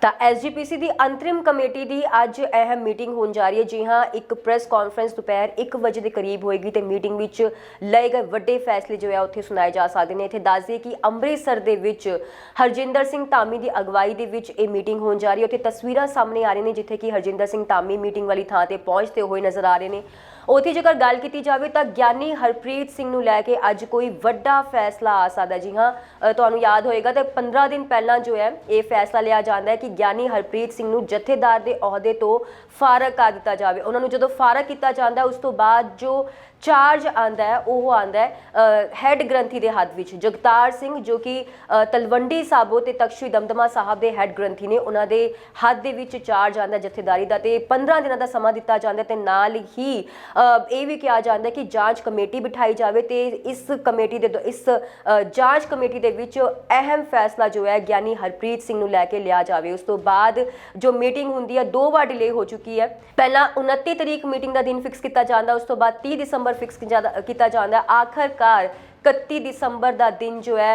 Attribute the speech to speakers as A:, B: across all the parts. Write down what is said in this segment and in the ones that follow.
A: ਤਾਂ ਐਸਜੀਪੀਸੀ ਦੀ ਅੰਤਰਿਮ ਕਮੇਟੀ ਦੀ ਅੱਜ ਅਹਿਮ ਮੀਟਿੰਗ ਹੋਣ ਜਾ ਰਹੀ ਹੈ। ਜੀ ਹਾਂ, ਇੱਕ ਪ੍ਰੈਸ ਕਾਨਫਰੰਸ ਦੁਪਹਿਰ 1 ਵਜੇ ਦੇ ਕਰੀਬ ਹੋਏਗੀ ਤੇ ਮੀਟਿੰਗ ਵਿੱਚ ਲਏ ਗਏ ਵੱਡੇ ਫੈਸਲੇ ਜੋ ਹੈ ਉੱਥੇ ਸੁਣਾਏ ਜਾ ਸਕਦੇ ਨੇ। ਇੱਥੇ ਦੱਸ ਦਈਏ ਕਿ ਅੰਮ੍ਰਿਤਸਰ ਦੇ ਵਿੱਚ ਹਰਜਿੰਦਰ ਸਿੰਘ ਧਾਮੀ ਦੀ ਅਗਵਾਈ ਦੇ ਵਿੱਚ ਇਹ ਮੀਟਿੰਗ ਹੋਣ ਜਾ ਰਹੀ ਹੈ। ਉੱਥੇ ਤਸਵੀਰਾਂ ਸਾਹਮਣੇ ਆ ਰਹੀਆਂ ਨੇ ਜਿੱਥੇ ਕਿ ਹਰਜਿੰਦਰ ਸਿੰਘ ਧਾਮੀ ਮੀਟਿੰਗ ਵਾਲੀ ਥਾਂ ਤੇ ਪਹੁੰਚਦੇ ਹੋਏ ਨਜ਼ਰ ਆ ਰਹੇ ਨੇ। ਉੱਥੇ ਜੇਕਰ ਗੱਲ ਕੀਤੀ ਜਾਵੇ ਤਾਂ ਗਿਆਨੀ ਹਰਪ੍ਰੀਤ ਸਿੰਘ ਨੂੰ ਲੈ ਕੇ ਅੱਜ ਕੋਈ ਵੱਡਾ ਫੈਸਲਾ ਆ ਸਕਦਾ ਜੀ ਹਾਂ ਤੁਹਾਨੂੰ ਯਾਦ ਹੋਏਗਾ ਤੇ 15 ਦਿਨ ਪਹਿਲਾਂ ਜੋ ਹੈ, ਇਹ ਫੈਸਲਾ ਲਿਆ ਜਾਂਦਾ ਹੈ ਕਿ ਗਿਆਨੀ ਹਰਪ੍ਰੀਤ ਸਿੰਘ ਨੂੰ ਜਥੇਦਾਰ ਦੇ ਅਹੁਦੇ ਤੋਂ ਫਾਰਗ ਕਰ ਦਿੱਤਾ ਜਾਵੇ। ਉਹਨਾਂ ਨੂੰ ਜਦੋਂ ਫਾਰਗ ਕੀਤਾ ਜਾਂਦਾ, ਉਸ ਤੋਂ ਬਾਅਦ ਜੋ ਚਾਰਜ ਆਂਦਾ ਹੈ, ਉਹ ਆਂਦਾ ਹੈ ਹੈੱਡ ਗ੍ਰੰਥੀ ਦੇ ਹੱਥ ਵਿੱਚ। ਜਗਤਾਰ ਸਿੰਘ ਜੋ ਕਿ ਤਲਵੰਡੀ ਸਾਬੋ ਤੇ ਤਖਸ਼ੀ ਦਮਦਮਾ ਸਾਹਿਬ ਦੇ ਹੈੱਡ ਗ੍ਰੰਥੀ ਨੇ, ਉਹਨਾਂ ਦੇ ਹੱਥ ਦੇ ਵਿੱਚ ਚਾਰਜ ਆਂਦਾ ਜਥੇਦਾਰੀ ਦਾ ਤੇ 15 ਦਿਨਾਂ ਦਾ ਸਮਾਂ ਦਿੱਤਾ ਜਾਂਦਾ ਹੈ ਤੇ ਨਾਲ ਹੀ ਇਹ ਵੀ ਕਿਹਾ ਜਾਂਦਾ ਕਿ ਜਾਂਚ ਕਮੇਟੀ ਬਿਠਾਈ ਜਾਵੇ ਤੇ ਇਸ ਕਮੇਟੀ ਦੇ ਦੋ- ਇਸ ਜਾਂਚ ਕਮੇਟੀ ਦੇ ਵਿੱਚ ਅਹਿਮ ਫੈਸਲਾ ਜੋ ਹੈ ਗਿਆਨੀ ਹਰਪ੍ਰੀਤ ਸਿੰਘ ਨੂੰ ਲੈ ਕੇ ਲਿਆ ਜਾਵੇ। ਉਸ ਤੋਂ ਬਾਅਦ ਜੋ ਮੀਟਿੰਗ ਹੁੰਦੀ ਹੈ, ਦੋ ਵਾਰ ਡਿਲੇ ਹੋ ਚੁੱਕੀ ਹੈ। ਪਹਿਲਾਂ 29 ਤਰੀਕ ਮੀਟਿੰਗ ਦਾ ਦਿਨ ਫਿਕਸ ਕੀਤਾ ਜਾਂਦਾ, ਉਸ ਤੋਂ ਬਾਅਦ 30 ਦਸੰਬਰ ਫਿਕਸ ਕੀਤਾ ਜਾਂਦਾ ਹੈ। ਆਖਰਕਾਰ 31 ਦਸੰਬਰ ਦਾ ਦਿਨ ਜੋ ਹੈ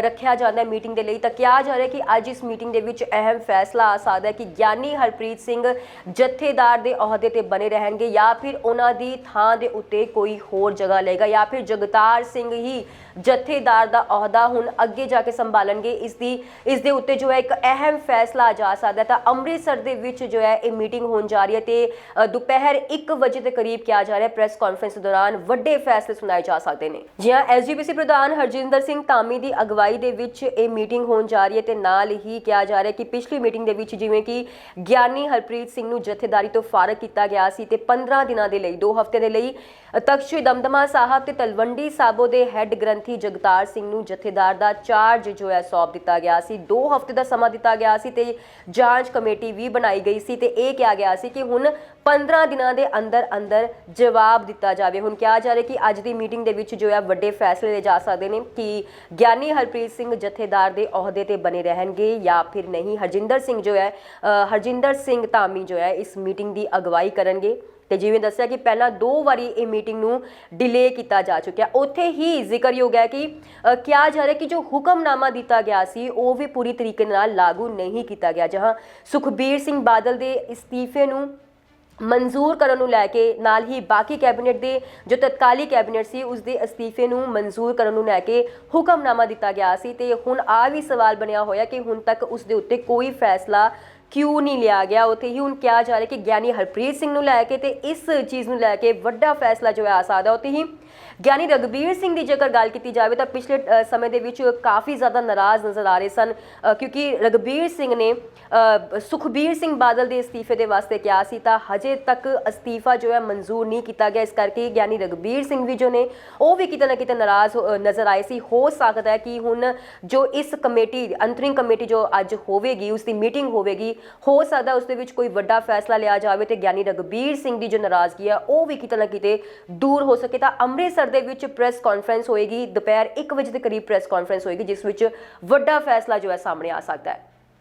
A: ਰੱਖਿਆ ਜਾਂਦਾ ਹੈ ਮੀਟਿੰਗ ਦੇ ਲਈ। ਤਾਂ ਕਿਹਾ ਜਾ ਰਿਹਾ ਕਿ ਅੱਜ ਇਸ ਮੀਟਿੰਗ ਦੇ ਵਿੱਚ ਅਹਿਮ ਫੈਸਲਾ ਆ ਸਕਦਾ ਹੈ ਕਿ ਗਿਆਨੀ ਹਰਪ੍ਰੀਤ ਸਿੰਘ ਜਥੇਦਾਰ ਦੇ ਅਹੁਦੇ ਤੇ ਬਣੇ ਰਹਿਣਗੇ ਜਾਂ ਫਿਰ ਉਹਨਾਂ ਦੀ ਥਾਂ ਦੇ ਉੱਤੇ ਕੋਈ ਹੋਰ ਜਗ੍ਹਾ ਲਏਗਾ ਜਾਂ ਫਿਰ ਜਗਤਾਰ ਸਿੰਘ ਹੀ ਜਥੇਦਾਰ ਦਾ ਅਹੁਦਾ ਹੁਣ ਅੱਗੇ ਜਾ ਕੇ ਸੰਭਾਲਣਗੇ। ਇਸ ਦੀ, ਇਸ ਦੇ ਉੱਤੇ ਜੋ ਹੈ ਇੱਕ ਅਹਿਮ ਫੈਸਲਾ ਆ ਜਾ ਸਕਦਾ ਤਾਂ ਅੰਮ੍ਰਿਤਸਰ ਦੇ ਵਿੱਚ ਜੋ ਹੈ, ਇਹ ਮੀਟਿੰਗ ਹੋਣ ਜਾ ਰਹੀ ਹੈ ਤੇ ਦੁਪਹਿਰ 1 ਵਜੇ ਦੇ ਕਰੀਬ ਕਿਹਾ ਜਾ ਰਿਹਾ ਪ੍ਰੈਸ ਕਾਨਫਰੰਸ ਦੌਰਾਨ ਵੱਡੇ ਫੈਸਲੇ ਸੁਣਾਏ ਜਾ ਸਕਦੇ ਨੇ। ਜੀ ਹਾਂ ਐਸਜੀਪੀਸੀ ਪ੍ਰਧਾਨ ਹਰਜਿੰਦਰ ਸਿੰਘ ਧਾਮੀ ਦੀ ਅਗਵਾਈ ਦੇ ਵਿੱਚ ਇਹ ਮੀਟਿੰਗ ਹੋਣ ਜਾ ਰਹੀ ਹੈ ਤੇ ਨਾਲ ਹੀ ਕਿਹਾ ਜਾ ਰਿਹਾ ਕਿ ਪਿਛਲੀ ਮੀਟਿੰਗ ਦੇ ਵਿੱਚ ਜਿਵੇਂ ਕਿ ਗਿਆਨੀ ਹਰਪ੍ਰੀਤ ਸਿੰਘ ਨੂੰ ਜਥੇਦਾਰੀ ਤੋਂ ਫਾਰਗ ਕੀਤਾ ਗਿਆ ਸੀ ਤੇ 15 ਦਿਨਾਂ ਦੇ ਲਈ 2 ਹਫ਼ਤੇ ਦੇ ਲਈ ਤਖਤ ਸ਼੍ਰੀ ਦਮਦਮਾ ਸਾਹਿਬ ਤੇ ਤਲਵੰਡੀ ਸਾਬੋ ਦੇ ਹੈੱਡ ਗ੍ਰੰਥੀ ਜਗਤਾਰ ਸਿੰਘ ਨੂੰ ਜਥੇਦਾਰ ਦਾ ਚਾਰਜ ਜੋ ਹੈ ਸੌਂਪ ਦਿੱਤਾ ਗਿਆ ਸੀ। 2 ਹਫ਼ਤੇ ਦਾ ਸਮਾਂ ਦਿੱਤਾ ਗਿਆ ਸੀ ਤੇ ਜਾਂਚ ਕਮੇਟੀ ਵੀ ਬਣਾਈ ਗਈ ਸੀ ਤੇ ਇਹ ਕਿਹਾ ਗਿਆ ਸੀ ਕਿ ਹੁਣ 15 ਦਿਨਾਂ ਦੇ ਅੰਦਰ ਅੰਦਰ ਜਵਾਬ ਦਿੱਤਾ ਜਾਵੇ। ਹੁਣ ਕਿਹਾ ਜਾ ਰਿਹਾ ਕਿ ਅੱਜ ਦੀ ਮੀਟਿੰਗ ਦੇ ਵਿੱਚ ਜੋ ਹੈ ਵੱਡੇ ਫੈਸਲੇ ਲਏ ਜਾ ਸਕਦੇ ਨੇ ਕਿ ਗਿਆਨੀ ਹਰਪ੍ਰੀਤ ਸਿੰਘ ਜਥੇਦਾਰ ਦੇ ਅਹੁਦੇ ਤੇ ਬਣੇ ਰਹਿਣਗੇ ਜਾਂ ਫਿਰ ਨਹੀਂ। ਹਰਜਿੰਦਰ ਸਿੰਘ ਜੋ ਹੈ ਹਰਜਿੰਦਰ ਸਿੰਘ ਧਾਮੀ ਜੋ ਹੈ ਇਸ ਮੀਟਿੰਗ ਦੀ ਅਗਵਾਈ ਕਰਨਗੇ। ਤੇ ਜਿਵੇਂ ਦੱਸਿਆ ਕਿ ਪਹਿਲਾਂ ਦੋ ਵਾਰੀ ਇਹ ਮੀਟਿੰਗ ਨੂੰ ਡਿਲੇ ਕੀਤਾ ਜਾ ਚੁੱਕਿਆ। ਉੱਥੇ ਹੀ ਜ਼ਿਕਰਯੋਗ ਹੈ ਕਿ ਕਿਹਾ ਜਾ ਰਿਹਾ ਕਿ ਜੋ ਹੁਕਮਨਾਮਾ ਦਿੱਤਾ ਗਿਆ ਸੀ, ਉਹ ਵੀ ਪੂਰੀ ਤਰੀਕੇ ਨਾਲ ਲਾਗੂ ਨਹੀਂ ਕੀਤਾ ਗਿਆ। ਜਹਾਂ ਸੁਖਬੀਰ ਸਿੰਘ ਬਾਦਲ ਦੇ ਅਸਤੀਫੇ ਨੂੰ ਮਨਜ਼ੂਰ ਕਰਨ ਨੂੰ ਲੈ ਕੇ ਨਾਲ ਹੀ ਬਾਕੀ ਕੈਬਨਿਟ ਦੇ, ਜੋ ਤਤਕਾਲੀ ਕੈਬਨਿਟ ਸੀ ਉਸ ਦੇ ਅਸਤੀਫੇ ਨੂੰ ਮਨਜ਼ੂਰ ਕਰਨ ਨੂੰ ਲੈ ਕੇ ਹੁਕਮਨਾਮਾ ਦਿੱਤਾ ਗਿਆ ਸੀ ਤੇ ਹੁਣ ਆ ਵੀ ਸਵਾਲ ਬਣਿਆ ਹੋਇਆ ਕਿ ਹੁਣ ਤੱਕ ਉਸ ਦੇ ਉੱਤੇ ਕੋਈ ਫੈਸਲਾ ਕਿਉਂ ਨਹੀਂ ਲਿਆ ਗਿਆ? ਉੱਥੇ ਹੀ ਹੁਣ ਕਿਹਾ ਜਾ ਰਿਹਾ ਕਿ ਗਿਆਨੀ ਹਰਪ੍ਰੀਤ ਸਿੰਘ ਨੂੰ ਲੈ ਕੇ ਤੇ ਇਸ ਚੀਜ਼ ਨੂੰ ਲੈ ਕੇ ਵੱਡਾ ਫੈਸਲਾ ਜੋ ਹੈ ਆ ਸਕਦਾ। ਉੱਥੇ ਹੀ ਗਿਆਨੀ ਰਗਬੀਰ ਸਿੰਘ ਦੀ ਜੇਕਰ ਗੱਲ ਕੀਤੀ ਜਾਵੇ ਤਾਂ ਪਿਛਲੇ ਸਮੇਂ ਦੇ ਵਿੱਚ ਕਾਫੀ ਜ਼ਿਆਦਾ ਨਾਰਾਜ਼ ਨਜ਼ਰ ਆ ਰਹੇ ਸਨ ਕਿਉਂਕਿ ਰਗਬੀਰ ਸਿੰਘ ਨੇ ਸੁਖਬੀਰ ਸਿੰਘ ਬਾਦਲ ਦੇ ਅਸਤੀਫੇ ਦੇ ਵਾਸਤੇ ਕਿਹਾ ਸੀ ਤਾਂ ਹਜੇ ਤੱਕ ਅਸਤੀਫਾ ਜੋ ਹੈ ਮਨਜ਼ੂਰ ਨਹੀਂ ਕੀਤਾ ਗਿਆ। ਇਸ ਕਰਕੇ ਗਿਆਨੀ ਰਗਬੀਰ ਸਿੰਘ ਵੀ ਜੋ ਨੇ, ਉਹ ਵੀ ਕਿਤੇ ਨਾ ਕਿਤੇ ਨਾਰਾਜ਼ ਨਜ਼ਰ ਆਏ ਸੀ। ਹੋ ਸਕਦਾ ਹੈ ਕਿ ਹੁਣ ਜੋ ਇਸ ਕਮੇਟੀ, ਅੰਤਰਿੰਗ ਕਮੇਟੀ ਜੋ ਅੱਜ ਹੋਵੇਗੀ, ਉਸ ਦੀ ਮੀਟਿੰਗ ਹੋਵੇਗੀ ਹੋ ਸਕਦਾ ਉਸ ਦੇ ਵਿੱਚ ਕੋਈ ਵੱਡਾ ਫੈਸਲਾ ਲਿਆ ਜਾਵੇ ਤੇ ਗਿਆਨੀ ਰਗਬੀਰ ਸਿੰਘ ਦੀ ਜੋ ਨਾਰਾਜ਼ਗੀ ਆ, ਉਹ ਵੀ ਕਿਤੇ ਨਾ ਕਿਤੇ ਦੂਰ ਹੋ ਸਕੇ। ਤਾਂ ਅੰਮ੍ਰਿਤਸਰ ਦੇ ਵਿੱਚ ਪ੍ਰੈਸ ਕਾਨਫਰੰਸ ਹੋਏਗੀ। ਦੁਪਹਿਰ 1 ਵਜੇ ਦੇ ਕਰੀਬ ਪ੍ਰੈਸ ਕਾਨਫਰੰਸ ਹੋਏਗੀ, ਜਿਸ ਵਿੱਚ ਵੱਡਾ ਫੈਸਲਾ ਜੋ ਹੈ ਸਾਹਮਣੇ ਆ ਸਕਦਾ ਹੈ।